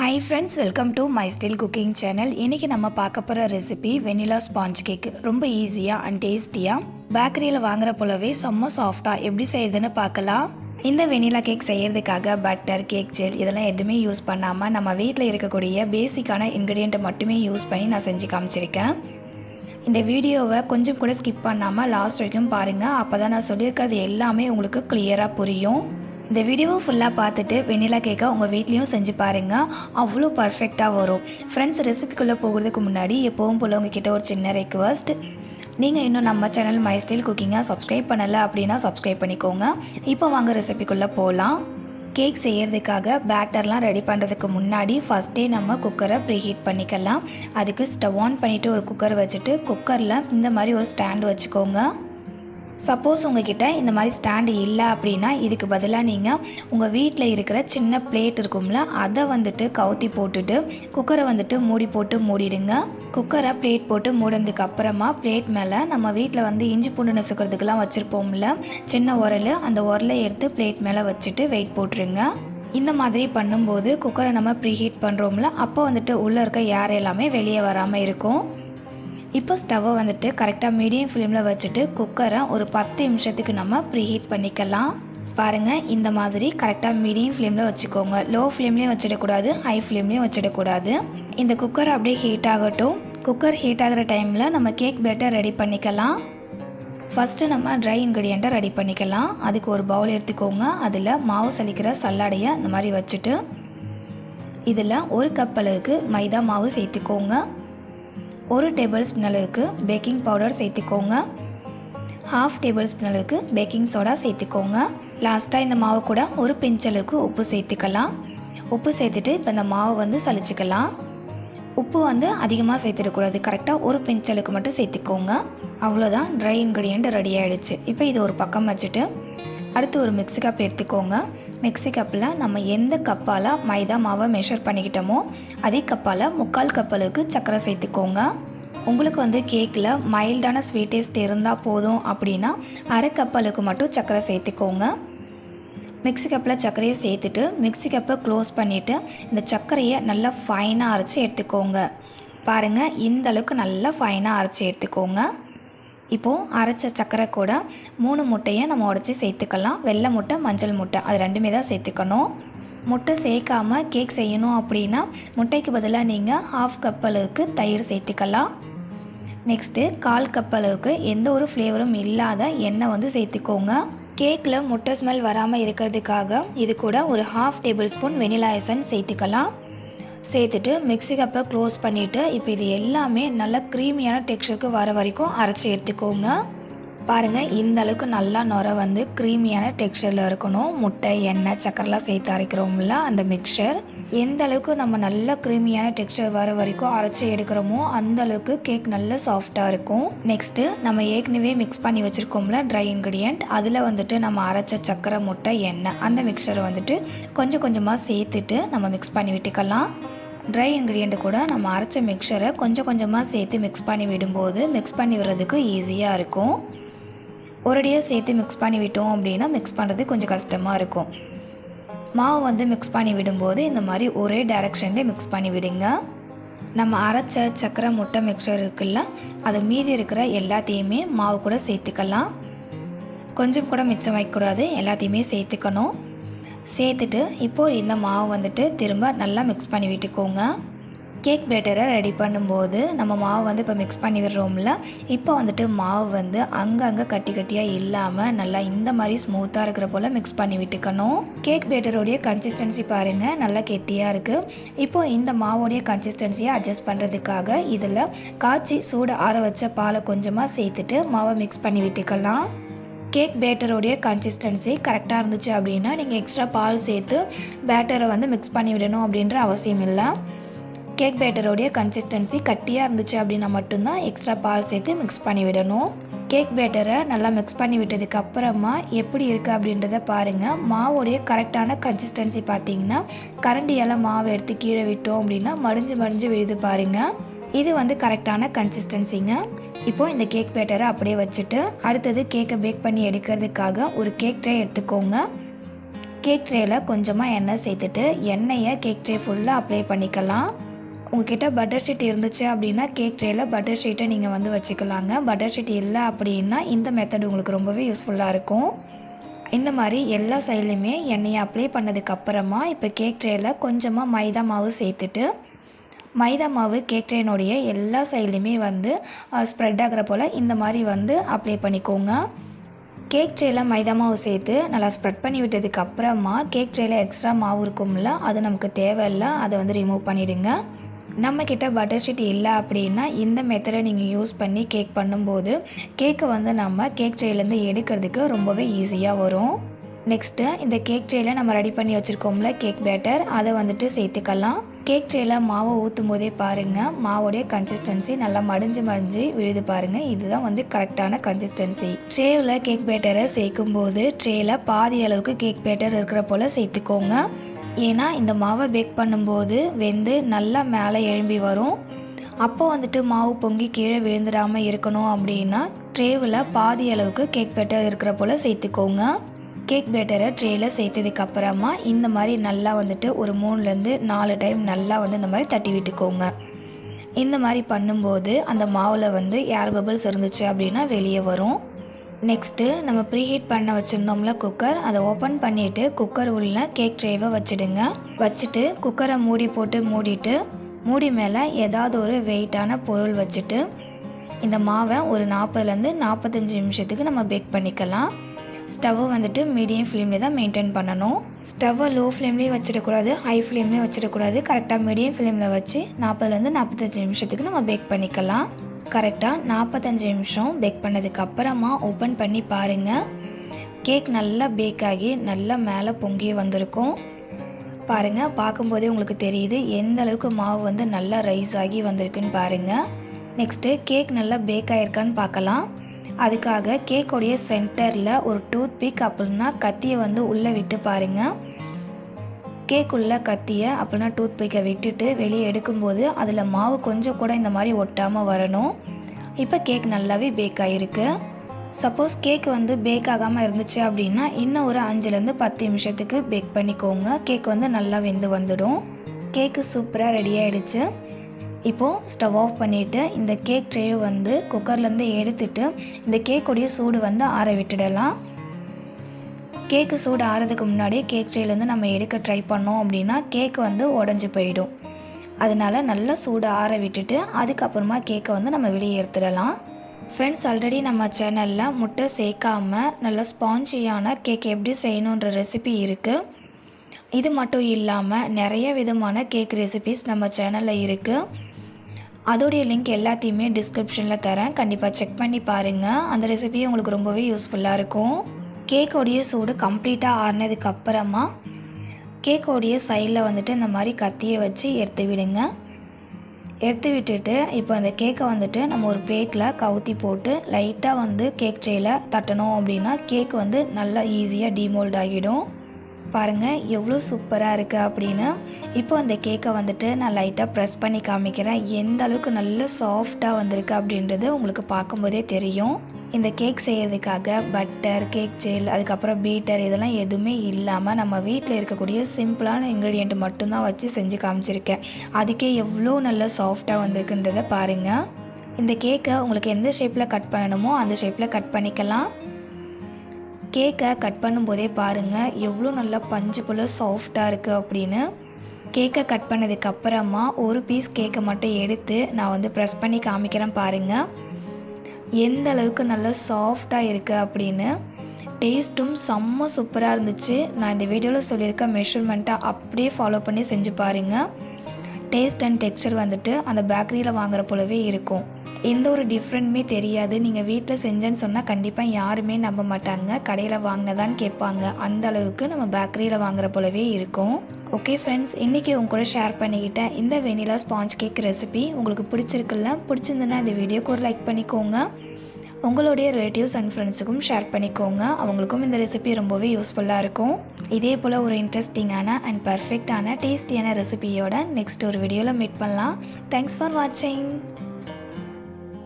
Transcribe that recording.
Hi friends welcome to my style cooking channel இன்றைக்கி நம்ம பார்க்க போகிற ரெசிபி வெனிலா ஸ்பாஞ்ச் கேக் ரொம்ப ஈஸியாக அண்ட் டேஸ்டியாக பேக்கரியில் வாங்குற போலவே செம்ம சாஃப்டாக எப்படி செய்யுதுன்னு பார்க்கலாம். இந்த வெனிலா கேக் செய்யறதுக்காக பட்டர் கேக் ஜெல் இதெல்லாம் எதுவுமே யூஸ் பண்ணாமல் நம்ம வீட்டில் இருக்கக்கூடிய பேசிக்கான இன்க்ரீடியண்ட்டை மட்டுமே யூஸ் பண்ணி நான் செஞ்சு காமிச்சிருக்கேன். இந்த வீடியோவை கொஞ்சம் கூட ஸ்கிப் பண்ணாமல் லாஸ்ட் வரைக்கும் பாருங்கள் அப்போ தான் நான் சொல்லியிருக்கிறது எல்லாமே உங்களுக்கு கிளியராக புரியும். இந்த வீடியோவை ஃபுல்லாக பார்த்துட்டு வெண்ணிலா கேக்கை உங்கள் வீட்லேயும் செஞ்சு பாருங்கள் அவ்வளோ பர்ஃபெக்டாக வரும். ஃப்ரெண்ட்ஸ் ரெசிபிக்குள்ளே போகிறதுக்கு முன்னாடி எப்போவும் போல் உங்ககிட்ட ஒரு சின்ன ரெக்வஸ்ட் நீங்கள் இன்னும் நம்ம சேனல் மை ஸ்டைல் குக்கிங்காக சப்ஸ்கிரைப் பண்ணலை அப்படின்னா சப்ஸ்கிரைப் பண்ணிக்கோங்க. இப்போ வாங்க ரெசிபிக்குள்ளே போகலாம் கேக் செய்கிறதுக்காக பேட்டர்லாம் ரெடி பண்ணுறதுக்கு முன்னாடி ஃபஸ்ட்டே நம்ம குக்கரை ப்ரீஹீட் பண்ணிக்கலாம். அதுக்கு ஸ்டவ் ஆன் பண்ணிவிட்டு ஒரு குக்கர் வச்சுட்டு குக்கரில் இந்த மாதிரி ஒரு ஸ்டாண்ட் வச்சுக்கோங்க. சப்போஸ் உங்ககிட்ட இந்த மாதிரி ஸ்டாண்டு இல்லை அப்படின்னா இதுக்கு பதிலாக நீங்கள் உங்கள் வீட்டில் இருக்கிற சின்ன பிளேட் இருக்கும்ல அதை வந்துட்டு கவுத்தி போட்டுட்டு குக்கரை வந்துட்டு மூடி போட்டு மூடிடுங்க. குக்கரை பிளேட் போட்டு மூடினதுக்கு அப்புறமா பிளேட் மேலே நம்ம வீட்டில் வந்து இஞ்சி பூண்டு நசுக்கிறதுக்கெலாம் வச்சுருப்போம்ல சின்ன உரல் அந்த உரலை எடுத்து பிளேட் மேலே வச்சுட்டு வெயிட் போட்டுருங்க. இந்த மாதிரி பண்ணும்போது குக்கரை நம்ம ப்ரீஹீட் பண்ணுறோம்ல அப்போ வந்துட்டு உள்ளே இருக்க ஏர் எல்லாமே வெளியே வராமல் இருக்கும். இப்போ ஸ்டவ்வை வந்துட்டு கரெக்டாக மீடியம் ஃப்ளேமில் வச்சுட்டு குக்கரை ஒரு பத்து நிமிஷத்துக்கு நம்ம ப்ரீஹீட் பண்ணிக்கலாம். பாருங்கள் இந்த மாதிரி கரெக்டாக மீடியம் ஃப்ளேமில் வச்சுக்கோங்க. லோ ஃப்ளேம்லேயும் வச்சிடக்கூடாது ஹை ஃப்ளேம்லேயும் வச்சிடக்கூடாது. இந்த குக்கர் அப்படியே ஹீட் ஆகட்டும். குக்கர் ஹீட் ஆகிற டைமில் நம்ம கேக் பேட்டர் ரெடி பண்ணிக்கலாம். ஃபஸ்ட்டு நம்ம ட்ரை இன்க்ரீடியண்ட்டை ரெடி பண்ணிக்கலாம். அதுக்கு ஒரு பவுல் எடுத்துக்கோங்க. அதில் மாவு சலிக்கிற சல்லாடையை இந்த மாதிரி வச்சுட்டு இதில் ஒரு கப் அளவுக்கு மைதா மாவு சேர்த்துக்கோங்க. ஒரு டேபிள் ஸ்பூன் அளவுக்கு பேக்கிங் பவுடர் சேர்த்துக்கோங்க. ஹாஃப் டேபிள் ஸ்பூன் அளவுக்கு பேக்கிங் சோடா சேர்த்துக்கோங்க. லாஸ்ட்டாக இந்த மாவு கூட ஒரு பிஞ்ச் அளவுக்கு உப்பு சேர்த்துக்கலாம். உப்பு சேர்த்துட்டு இப்போ இந்த மாவு வந்து சலிச்சுக்கலாம் உப்பு வந்து அதிகமாக சேர்த்துடக்கூடாது. கரெக்டாக ஒரு பிஞ்ச் அளவுக்கு மட்டும் சேர்த்துக்கோங்க. அவ்வளோதான் ட்ரை இன்க்ரீடியண்ட் ரெடி ஆகிடுச்சு இப்போ இது ஒரு பக்கம் வச்சுட்டு அடுத்து ஒரு மிக்ஸி கப் எடுத்துக்கோங்க. மிக்ஸி கப்பில் நம்ம எந்த கப்பால் மைதா மாவை மெஷர் பண்ணிக்கிட்டோமோ அதே கப்பால் முக்கால் கப் அளவுக்கு சர்க்கரை சேர்த்துக்கோங்க. உங்களுக்கு வந்து கேக்கில் மைல்டான ஸ்வீட் டேஸ்ட் இருந்தால் போதும் அப்படின்னா அரை கப் அளவுக்கு மட்டும் சர்க்கரை சேர்த்துக்கோங்க. மிக்ஸி கப்பில் சர்க்கரையை சேர்த்துட்டு மிக்ஸி கப்பை க்ளோஸ் பண்ணிவிட்டு இந்த சர்க்கரையை நல்லா ஃபைனாக அரைச்சி எடுத்துக்கோங்க. பாருங்கள் இந்த அளவுக்கு நல்லா ஃபைனாக அரைச்சி எடுத்துக்கோங்க. இப்போது அரைச்ச சர்க்கரை கூட மூணு முட்டையை நம்ம உடச்சி சேர்த்துக்கலாம். வெள்ளை முட்டை மஞ்சள் முட்டை அது ரெண்டுமே தான் சேர்த்துக்கணும். முட்டை சேர்க்காம கேக் செய்யணும் அப்படின்னா முட்டைக்கு பதிலாக நீங்கள் ஹாஃப் கப் அளவுக்கு தயிர் சேர்த்துக்கலாம். நெக்ஸ்ட்டு கால் கப் அளவுக்கு எந்த ஒரு ஃப்ளேவரும் இல்லாத எண்ணெய் வந்து சேர்த்துக்கோங்க. கேக்கில் முட்டை ஸ்மெல் வராமல் இருக்கிறதுக்காக இது கூட ஒரு half tablespoon vanilla essence சேர்த்துக்கலாம். சேர்த்துட்டு மிக்ஸி கப்பை க்ளோஸ் பண்ணிவிட்டு இப்போ இது எல்லாமே நல்லா க்ரீமியான டெக்ஸ்டருக்கு வர வரைக்கும் அரைச்சி எடுத்துக்கோங்க. பாருங்கள் இந்த அளவுக்கு நல்லா நுர வந்து க்ரீமியான டெக்ஸ்சரில் இருக்கணும். முட்டை எண்ணெய் சக்கரெலாம் சேர்த்து அரைக்கிறோம்ல அந்த மிக்சர் எந்த அளவுக்கு நம்ம நல்ல க்ரீமியான டெக்ஸ்டர் வர வரைக்கும் அரைச்சி எடுக்கிறோமோ அந்த அளவுக்கு கேக் நல்ல சாஃப்டாக இருக்கும். நெக்ஸ்ட்டு நம்ம ஏற்கனவே மிக்ஸ் பண்ணி வச்சுருக்கோம்ல ட்ரை இன்க்ரீடியண்ட் அதில் வந்துட்டு நம்ம அரைச்ச சக்கரை முட்டை எண்ணெய் அந்த மிக்சரை வந்துட்டு கொஞ்சம் கொஞ்சமாக சேர்த்துட்டு நம்ம மிக்ஸ் பண்ணி விட்டுக்கலாம். ட்ரை இன்க்ரீடியண்ட்டு கூட நம்ம அரைச்ச மிக்சரை கொஞ்சம் கொஞ்சமாக சேர்த்து மிக்ஸ் பண்ணி விடும்போது மிக்ஸ் பண்ணி விடுறதுக்கு ஈஸியாக இருக்கும். ஒரடியாக சேர்த்து மிக்ஸ் பண்ணி விட்டோம் அப்படின்னா மிக்ஸ் பண்ணுறது கொஞ்சம் கஷ்டமாக இருக்கும். மாவு வந்து மிக்ஸ் பண்ணி விடும்போது இந்த மாதிரி ஒரே டைரக்ஷன்லேயே மிக்ஸ் பண்ணி விடுங்க. நம்ம அரைச்ச சக்கரை முட்டை மிக்சர் இருக்குல்ல அது மீதி இருக்கிற எல்லாத்தையுமே மாவு கூட சேர்த்துக்கலாம். கொஞ்சம் கூட மிச்சம் வைக்கக்கூடாது எல்லாத்தையுமே சேர்த்துக்கணும். சேர்த்துட்டு இப்போது இந்த மாவு வந்துட்டு திரும்ப நல்லா மிக்ஸ் பண்ணி விட்டுக்கோங்க. கேக் பேட்டரை ரெடி பண்ணும்போது நம்ம மாவு வந்து இப்போ மிக்ஸ் பண்ணி விடுறோம்ல இப்போ வந்துட்டு மாவு வந்து அங்கங்கே கட்டி கட்டியாக இல்லாமல் நல்லா இந்த மாதிரி ஸ்மூத்தாக இருக்கிற போல் மிக்ஸ் பண்ணி விட்டுக்கணும். கேக் பேட்டருடைய கன்சிஸ்டன்சி பாருங்கள் நல்லா கெட்டியாக இருக்குது இப்போ இந்த மாவோடைய கன்சிஸ்டன்சியை அட்ஜஸ்ட் பண்ணுறதுக்காக இதில் காய்ச்சி சூடு ஆற வச்ச பாலை கொஞ்சமாக சேர்த்துட்டு மாவை மிக்ஸ் பண்ணி விட்டுக்கலாம். கேக் பேட்டருடைய கன்சிஸ்டன்சி கரெக்டாக இருந்துச்சு அப்படின்னா நீங்கள் எக்ஸ்ட்ரா பால் சேர்த்து பேட்டரை வந்து மிக்ஸ் பண்ணி விடணும் அப்படின்ற அவசியம் இல்லை. கேக் பேட்டரோடைய கன்சிஸ்டன்சி கட்டியாக இருந்துச்சு அப்படின்னா மட்டும்தான் எக்ஸ்ட்ரா பால் சேர்த்து மிக்ஸ் பண்ணி விடணும். கேக் பேட்டரை நல்லா மிக்ஸ் பண்ணி விட்டதுக்கு அப்புறமா எப்படி இருக்குது அப்படின்றத பாருங்கள் மாவுடைய கரெக்டான கன்சிஸ்டன்சி பார்த்தீங்கன்னா கரண்டியால் மாவை எடுத்து கீழே விட்டோம் அப்படின்னா மடிஞ்சு மடிஞ்சு விழுது பாருங்கள் இது வந்து கரெக்டான கன்சிஸ்டன்சிங்க இப்போது இந்த கேக் பேட்டரை அப்படியே வச்சுட்டு அடுத்தது கேக்கை பேக் பண்ணி எடுக்கிறதுக்காக ஒரு கேக் ட்ரே எடுத்துக்கோங்க. கேக் ட்ரேயில் கொஞ்சமாக எண்ணெய் சேர்த்துட்டு எண்ணெயை கேக் ட்ரே ஃபுல்லாக அப்ளை பண்ணிக்கலாம். உங்ககிட்ட பட்டர் ஷீட் இருந்துச்சு அப்படின்னா கேக் ட்ரேயில் பட்டர் ஷீட்டை நீங்கள் வந்து வச்சுக்கலாங்க. பட்டர் ஷீட் இல்லை அப்படின்னா இந்த மெத்தட் உங்களுக்கு ரொம்பவே யூஸ்ஃபுல்லாக இருக்கும். இந்த மாதிரி எல்லா சைட்லேயுமே எண்ணெயை அப்ளை பண்ணதுக்கப்புறமா இப்போ கேக் ட்ரேயில் கொஞ்சமாக மைதா மாவு சேர்த்துட்டு மைதா மாவு கேக் ட்ரேனுடைய எல்லா சைட்லேயுமே வந்து ஸ்ப்ரெட் ஆகிற போல் இந்த மாதிரி வந்து அப்ளை பண்ணிக்கோங்க. கேக் ட்ரேயில் மைதா மாவு சேர்த்து நல்லா ஸ்ப்ரெட் பண்ணி விட்டதுக்கப்புறமா கேக் ட்ரேயில் எக்ஸ்ட்ரா மாவு இருக்கும்ல அது நமக்கு தேவையில்லை அதை வந்து ரிமூவ் பண்ணிவிடுங்க நம்மக்கிட்ட பட்டர் ஷீட் இல்லை அப்படின்னா இந்த மெத்தடை நீங்கள் யூஸ் பண்ணி கேக் பண்ணும்போது கேக்கை வந்து நம்ம கேக் ட்ரேலேருந்து எடுக்கிறதுக்கு ரொம்பவே ஈஸியாக வரும். நெக்ஸ்ட்டு இந்த கேக் ட்ரேயில் நம்ம ரெடி பண்ணி வச்சுருக்கோம்ல கேக் பேட்டர் அதை வந்துட்டு சேர்த்துக்கலாம். கேக் ட்ரேயில் மாவை ஊற்றும் போதே பாருங்கள் மாவோடைய கன்சிஸ்டன்சி நல்லா மடிஞ்சு மடிஞ்சு விழுது பாருங்கள் இதுதான் வந்து கரெக்டான கன்சிஸ்டன்சி ட்ரேவில் கேக் பேட்டரை சேர்க்கும் போது ட்ரேயில் பாதி அளவுக்கு கேக் பேட்டர் இருக்கிற போல் சேர்த்துக்கோங்க. ஏன்னா இந்த மாவை பேக் பண்ணும்போது வெந்து நல்லா மேலே எழும்பி வரும். அப்போ வந்துட்டு மாவு பொங்கி கீழே விழுந்துடாமல் இருக்கணும் அப்படின்னா ட்ரேவில் பாதி அளவுக்கு கேக் பேட்டர் இருக்கிற போல் சேர்த்துக்கோங்க. கேக் பேட்டரை ட்ரேயில் சேர்த்ததுக்கு அப்புறமா இந்த மாதிரி நல்லா வந்துட்டு ஒரு மூணுலேருந்து நாலு டைம் நல்லா வந்து இந்த மாதிரி தட்டி விட்டுக்கோங்க. இந்த மாதிரி பண்ணும்போது அந்த மாவில் வந்து ஏர் பபிள்ஸ் இருந்துச்சு அப்படின்னா வெளியே வரும். நெக்ஸ்ட்டு நம்ம ப்ரீஹீட் பண்ண வச்சுருந்தோம்ல குக்கர் அதை ஓப்பன் பண்ணிவிட்டு குக்கர் உள்ள கேக் ட்ரேவை வச்சுடுங்க. வச்சுட்டு குக்கரை மூடி போட்டு மூடிட்டு மூடி மேலே ஏதாவது ஒரு வெயிட்டான பொருள் வச்சுட்டு இந்த மாவை ஒரு நாற்பதுலேருந்து நாற்பத்தஞ்சு நிமிஷத்துக்கு நம்ம பேக் பண்ணிக்கலாம். ஸ்டவ்வை வந்துட்டு மீடியம் ஃப்ளேமில் தான் மெயின்டைன் பண்ணணும். ஸ்டவ்வை லோ ஃப்ளேம்லேயும் வச்சிடக்கூடாது ஹை ஃப்ளேம்லேயும் வச்சிடக்கூடாது. கரெக்டாக மீடியம் ஃப்ளேமில் வச்சு நாற்பதுலேருந்து நாற்பத்தஞ்சு நிமிஷத்துக்கு நம்ம பேக் பண்ணிக்கலாம். கரெக்டாக நாற்பத்தஞ்சு நிமிஷம் பேக் பண்ணதுக்கப்புறமா ஓப்பன் பண்ணி பாருங்கள் கேக் நல்லா பேக் ஆகி நல்லா மேலே பொங்கி வந்திருக்கும். பாருங்கள் பார்க்கும்போதே உங்களுக்கு தெரியுது எந்த அளவுக்கு மாவு வந்து நல்லா ரைஸ் ஆகி வந்திருக்குன்னு பாருங்கள் நெக்ஸ்ட்டு கேக் நல்லா பேக் ஆகிருக்கான்னு பார்க்கலாம். அதுக்காக கேக்கோடைய சென்டரில் ஒரு டூத் பிக் அப்படின்னா கத்தியை வந்து உள்ளே விட்டு பாருங்கள் கேக்குள்ளே உள்ள கத்தியை அப்படின்னா டூத் பிக்கை விட்டுட்டு வெளியே எடுக்கும்போது அதில் மாவு கொஞ்சம் கூட இந்த மாதிரி ஒட்டாமல் வரணும். இப்போ கேக் நல்லாவே பேக் ஆகிருக்கு சப்போஸ் கேக் வந்து பேக் ஆகாமல் இருந்துச்சு அப்படின்னா இன்னும் ஒரு அஞ்சுலேருந்து பத்து நிமிஷத்துக்கு பேக் பண்ணிக்கோங்க. கேக் வந்து நல்லா வெந்து வந்துடும். கேக்கு சூப்பராக ரெடி ஆகிடுச்சு இப்போது ஸ்டவ் ஆஃப் பண்ணிவிட்டு இந்த கேக் ட்ரே வந்து குக்கர்லேருந்து எடுத்துட்டு இந்த கேக்குடைய சூடு வந்து ஆற விட்டுடலாம். கேக்கு சூடு ஆறதுக்கு முன்னாடியே கேக் ட்ரேலேருந்து நம்ம எடுக்க ட்ரை பண்ணோம் அப்படின்னா கேக் வந்து உடஞ்சி போயிடும். அதனால நல்லா சூடு ஆற விட்டுட்டு அதுக்கப்புறமா கேக்கை வந்து நம்ம வெளியே எடுத்துடலாம். ஃப்ரெண்ட்ஸ் ஆல்ரெடி நம்ம சேனலில் முட்டை சேர்க்காம நல்ல ஸ்பாஞ்சியான கேக் எப்படி செய்யணுன்ற ரெசிபி இருக்குது இது மட்டும் இல்லாமல் நிறைய விதமான கேக் ரெசிபிஸ் நம்ம சேனலில் இருக்குது அதோடைய லிங்க் எல்லாத்தையுமே டிஸ்கிரிப்ஷனில் தரேன். கண்டிப்பாக செக் பண்ணி பாருங்கள் அந்த ரெசிபி உங்களுக்கு ரொம்பவே யூஸ்ஃபுல்லாக இருக்கும். கேக்கோடைய சூடு கம்ப்ளீட்டாக ஆறினதுக்கு அப்புறமா கேக்கோடைய சைடில் வந்துட்டு இந்த மாதிரி கத்தியை வச்சு எடுத்து விடுங்க. எடுத்து விட்டுட்டு இப்போ அந்த கேக்கை வந்துட்டு நம்ம ஒரு பிளேட்டில் கவுத்தி போட்டு லைட்டாக வந்து கேக் ட்ரேயில் தட்டணும் அப்படின்னா கேக் வந்து நல்லா ஈஸியாக டீமோல்ட் ஆகிடும். பாருங்கள் எவ்வளோ சூப்பராக இருக்குது அப்படின்னு. இப்போ அந்த கேக்கை வந்துட்டு நான் லைட்டாக ப்ரெஸ் பண்ணி காமிக்கிறேன். எந்த அளவுக்கு நல்ல சாஃப்டாக வந்திருக்கு அப்படின்றது உங்களுக்கு பார்க்கும்போதே தெரியும். இந்த கேக் செய்கிறதுக்காக பட்டர் கேக் ஜெல் அதுக்கப்புறம் பீட்டர் இதெல்லாம் எதுவுமே இல்லாமல் நம்ம வீட்டில் இருக்கக்கூடிய சிம்பிளான இன்க்ரீடியண்ட் மட்டும்தான் வச்சு செஞ்சு காமிச்சிருக்கேன். அதுக்கே எவ்வளோ நல்ல சாஃப்டாக வந்திருக்குன்றதை பாருங்கள் இந்த கேக்கை உங்களுக்கு எந்த ஷேப்பில் கட் பண்ணணுமோ அந்த ஷேப்பில் கட் பண்ணிக்கலாம். கேக்கை கட் பண்ணும்போதே பாருங்கள் எவ்வளோ நல்லா பஞ்சு போல் சாஃப்டாக இருக்குது அப்படின்னு. கேக்கை கட் பண்ணதுக்கப்புறமா ஒரு பீஸ் கேக்கை மட்டும் எடுத்து நான் வந்து ப்ரெஸ் பண்ணி காமிக்கிறேன் பாருங்கள் எந்த அளவுக்கு நல்லா சாஃப்டாக இருக்குது அப்படின்னு டேஸ்ட்டும் செம்ம சூப்பராக இருந்துச்சு. நான் இந்த வீடியோவில் சொல்லியிருக்க மெஷர்மெண்ட்டை அப்படியே ஃபாலோ பண்ணி செஞ்சு பாருங்கள் டேஸ்ட் அண்ட் டெக்ஸ்சர் வந்துட்டு அந்த பேக்கரியில் வாங்குற போலவே இருக்கும். எந்த ஒரு டிஃப்ரெண்ட்டுமே தெரியாது. நீங்கள் வீட்டில் செஞ்சேன்னு சொன்னால் கண்டிப்பாக யாருமே நம்ப மாட்டாங்க. கடையில் வாங்கினதான்னு கேட்பாங்க. அந்த அளவுக்கு நம்ம பேக்கரியில் வாங்குற போலவே இருக்கும். ஓகே ஃப்ரெண்ட்ஸ் இன்றைக்கி உங்க கூட ஷேர் பண்ணிக்கிட்டேன் இந்த வெனிலா ஸ்பாஞ்ச் கேக் ரெசிபி உங்களுக்கு பிடிச்சிருக்குல்ல பிடிச்சிருந்துன்னா இந்த வீடியோக்கு ஒரு லைக் பண்ணிக்கோங்க. உங்களுடைய ரிலேட்டிவ்ஸ் அண்ட் ஃப்ரெண்ட்ஸுக்கும் ஷேர் பண்ணிக்கோங்க. அவங்களுக்கும் இந்த ரெசிபி ரொம்பவே யூஸ்ஃபுல்லாக இருக்கும். இதே போல் ஒரு இன்ட்ரெஸ்டிங்கான அண்ட் பர்ஃபெக்டான டேஸ்டியான ரெசிபியோட நெக்ஸ்ட் ஒரு வீடியோவில் மீட் பண்ணலாம். தேங்க்ஸ் ஃபார் வாட்சிங்